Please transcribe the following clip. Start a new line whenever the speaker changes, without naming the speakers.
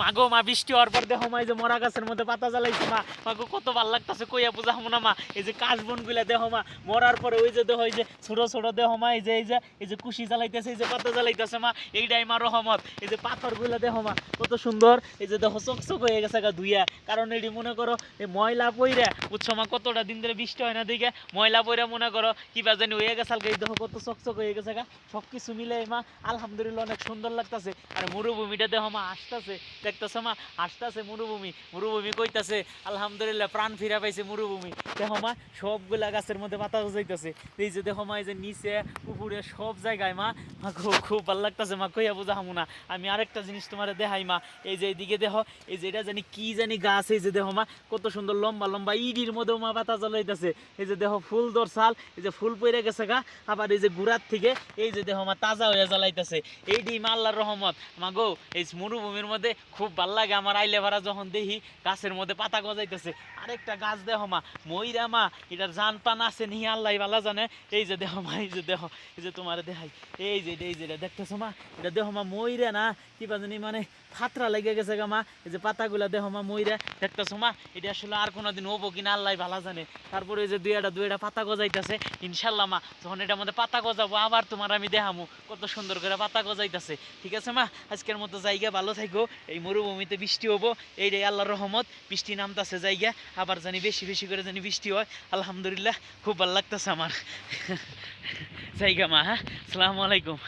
মাগো, মা, বৃষ্টি হওয়ার পর দেখো মা, এই যে মরা গাছের মধ্যে পাতা জ্বালাইছে, মা। মাগো, কত ভালো লাগতাছে, কইয়া বুঝা হব না, মা। এই যে কাশবনগুলা দেখো মা, মরার পরে ওই যে দেখো, এই যে ছোট ছোট দেখো মা, এই যে এই যে এই যে কুশি জ্বালাইতেছে, এই যে পাতা জ্বালাইতেছে, মা। এইটাই মা রহমত। এই যে পাথরগুলা দেখো মা, কত সুন্দর। এই যে দেখো চকচক হয়ে গেছে গা ধুইয়া। কারণ এটি মনে করো, এই ময়লা পইরা, বুঝছ মা, কতটা দিন ধরে বৃষ্টি হয় না দিকে ময়লা পইরা মনে করো, কিবা জানি হয়ে গেছে এই দেখো কত চকচক হয়ে গেছে গা। সব কিছু মিলে মা, আলহামদুলিল্লাহ অনেক সুন্দর লাগতাছে। আর মরুভূমিটা দেখো মা, আসতেছে। দেখতেছে মা? আসতেছে মরুভূমি। মরুভূমি কইতাছে, আলহামদুলিল্লাহ, প্রাণ ফিরা পাইছে মরুভূমি। দেখো মা, সবগুলা গাছের মধ্যে পাতা যাইতেছে এই যে দেখো মা, এই যে নিচে, উপরে সব জায়গায় মা মা খুব খুব ভালো লাগতেছে মা, কইয়া বোঝা হামু না। আমি আরেকটা জিনিস তোমার দেখাই মা, এই যে এইদিকে দেখো, এই যে এটা জানি কি জানি গাছ, এই যে দেখো মা, কত সুন্দর লম্বা লম্বা ইডির মধ্যেও মা পাতা জ্বলাইতেছে। এই যে দেখো ফুল দরসাল এই যে ফুল পইরে গেছে গা, আবার এই যে গুড়ার থেকে, এই যে দেখো মা, তাজা হয়ে জ্বলাইতেছে। এই ডিম আল্লাহর রহমত। মা গো, এই মরুভূমির মধ্যে খুব ভালো লাগে আমার আইলে ভাড়া যখন দেখি গাছের মধ্যে পাতা গজাইতেছে। আরেকটা গাছ দেখো মা ময়রা মা, এটার জান পান আছে নি, আল্লাহ ভালো জানে। এই যে দেখো মা, এই যে দেখো, এই যে তোমার দেখাই। এই যে এই যে দেখতেছো মা? এটা দেখো মা ময়রা না কিবা জানি মানে ফাতরা লেগে গেছে গা মা। এই যে পাতাগুলা দেখো মা ময়রা দেখতেছো মা? এটা আসলে আর কোনোদিন হব কিনা আল্লাহ ভালো জানে। তারপরে এই যে দুই একটা দুই একটা পাতা গজাইতেছে ইনশাল্লাহ মা, যখন এটার মধ্যে পাতা গজাবো, আবার তোমার আমি দেখামু কত সুন্দর করে পাতা গজাইতেছে। ঠিক আছে মা? আজকের মতো জায়গা ভালো থাকো এই মরুভূমিতে বৃষ্টি হব। এইটাই আল্লাহর রহমত। বৃষ্টি নামতাছে জায়গা, আবার জানি বেশি বেশি করে জানি বৃষ্টি হয়। আলহামদুলিল্লাহ, খুব ভালো লাগতেছে আমার। জায়গা মা হ্যাঁ? আসসালামু আলাইকুম।